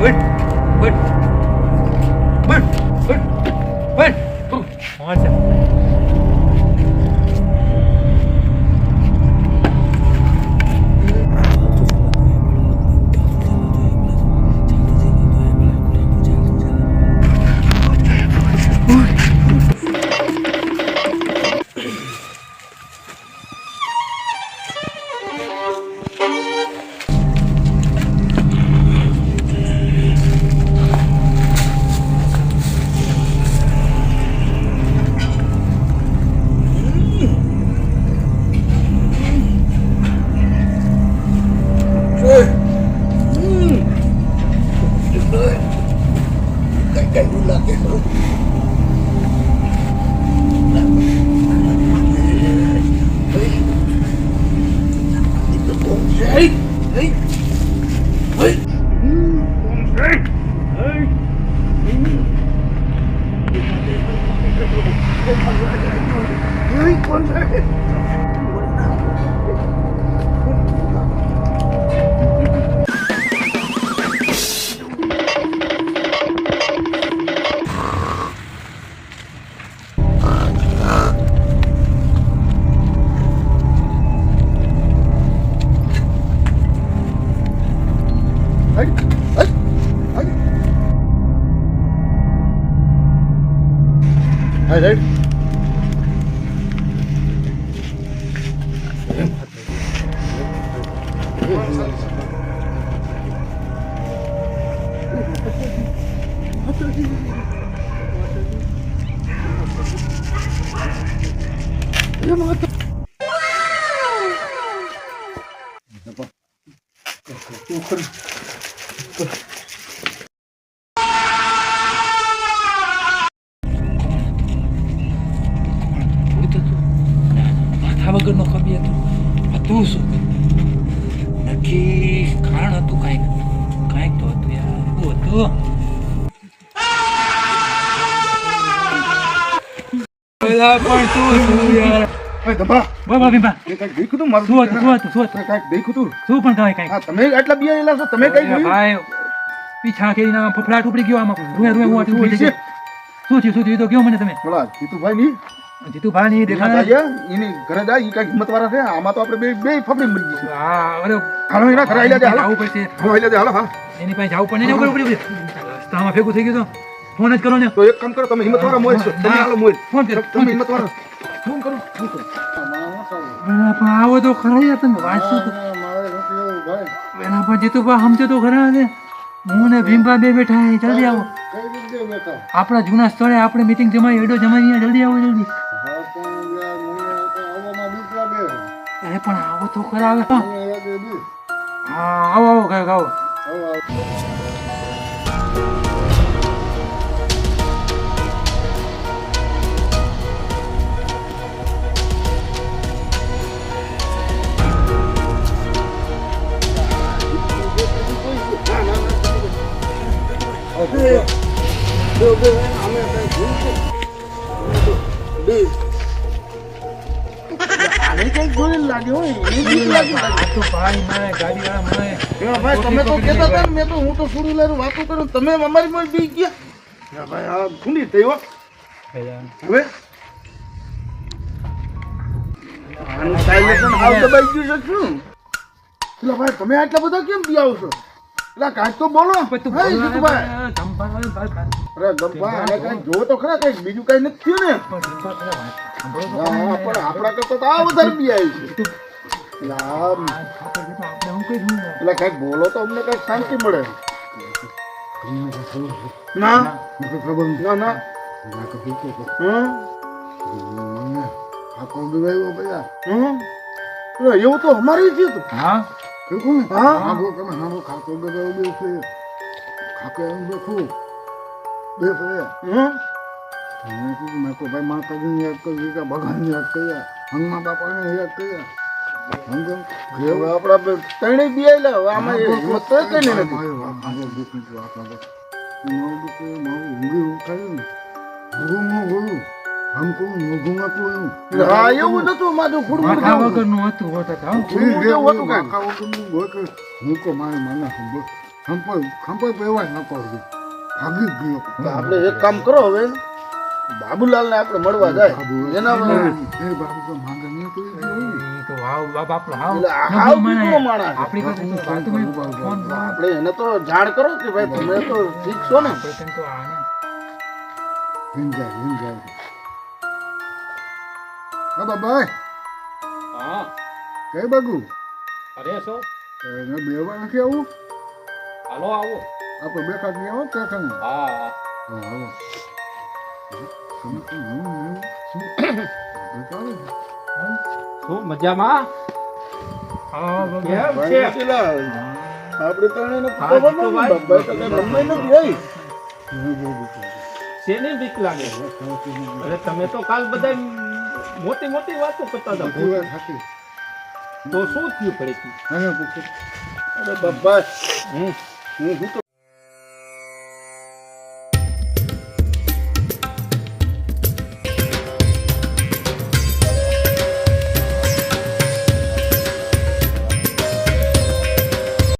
bứt bứt bứt là cái hương Hey! Hey! Hey! Hey! Hey! Hey! Hey! Hey! Hi, Dad. Yung mga to- Ito pa. Ito. માથા વગરનો કવિ હતો. હતું શું? નક્કી કારણ હતું કાંઈક? કાંઈક તો હતું યાર. શું હતું? પેલા પણ શું યાર ગયો આમાં. શું થયું શું થયું? તો કયો મને તમે. જીતુભાઈ ની જીતુભાઈ ની દેખાય એની ઘરે જાય ઈ કાંઈક હિંમત વાળા છે. આમાં તો આપણે બે બે ફફડી મરી ગઈ હા અરે. હાલો એના ઘરે આઈ જાય હાલો. જવું હાલો આઈ જાય હાલો હા. એની પાસે જવું પડે ને ઉપર ઉપડી ઉપડી રસ્તામાં ભેગું થઈ ગયું તો ફોન જ કરો ને. તો એક કામ કરો તમે હિંમત વાળા મોય છો. તમે હાલો મોય ફોન કરો તમે હિંમત વાળા ફોન કરો ફોન કરો. પણ આવો તો ખરા યાર તમે વાંચશો તો એના પણ જીતુભા સમજો તો ખરા ને હું ને ભીમભા બે બેઠા જલ્દી આવો. આપણા જૂના સ્થળે આપણે મીટિંગ જમાવી એડો જમાવી જલ્દી આવો જલ્દી. અરે પણ આવો તો ખરા આવે હા આવો આવો કાંઈક આવો આ તો ભાઈ મારે ગાડીવાળા મારે. ભાઈ તમે તો કહેતા હતા ને મેં તો હું તો લઈને વાતો કરું તમે અમારી માં બી ગયા. ભાઈ આ ખૂંડી થઈ હો. હવે? આનું સાયલેશન હાવ દબાઈ ગયું છે શું? એટલે ભાઈ તમે આટલા બધા કેમ બી આવો છો? એટલે કાંઈક તો બોલો. પણ તું હે, જીતુભાઈ. ધમભાઈ, ભાઈ, ભાઈ. અરે ગપ્પા આને કાંઈક જોવો તો ખરા કંઈક બીજું કાંઈ નથી થયું ને. પણ હા, હા, આપણા કરતા તો આ વધારે બી આવી છે. એટલે આ બોલો તો આપણે હું કઈ દઉં ના? એટલે કાંઈક બોલો તો હતું. કાંઈક શાંતિ મળે ના ના ના હમ હમ એટલે એવું તો અમારે થયું હતું હા? હા હમ માતાજીને યાદ કરી ભગવાનને યાદ કર્યા. હનુમાન બાપાને યાદ કર્યા. આપણા બે ત્રણેય બી આયેલા હવે આમાં તો હા એવું જ હતું મારું ખુડું માથા વગરનું હતું હોત હતા, હો. એવું હતું કાંઈક. ખંપર ખંપર પહેવા ન કરજો ભાગી ગયો આપણે એક કામ કરો હવે બાબુલાલને આપણે મળવા જાય એના એ બાબુ તો માંગે નહીં કરી ગયો હોય ને. એ તો હાવ બાપ આપણો હાવ એટલે આ નબળો હાવ માણસ. માણસ. આપણી પાસે તો ફોન ફોન આપણે એને તો જાણ કરો કે ભાઈ તમે તો ઠીક છો ને તો આને હા બાબા હા. કઈ બાગુ અરે છો એને બેવા નથી આવું? હાલો આવો. આપણે બે ખાતી આવો કે ખાને હા હા. આવો. શું મજામાં? આપણે તો ખબર નથી. શેની બીક લાગે અરે તમે તો કાલ બધા મોટી મોટી વાતો કરતા હતા. તો શું થયું પડે. અરે હમ હું હું તો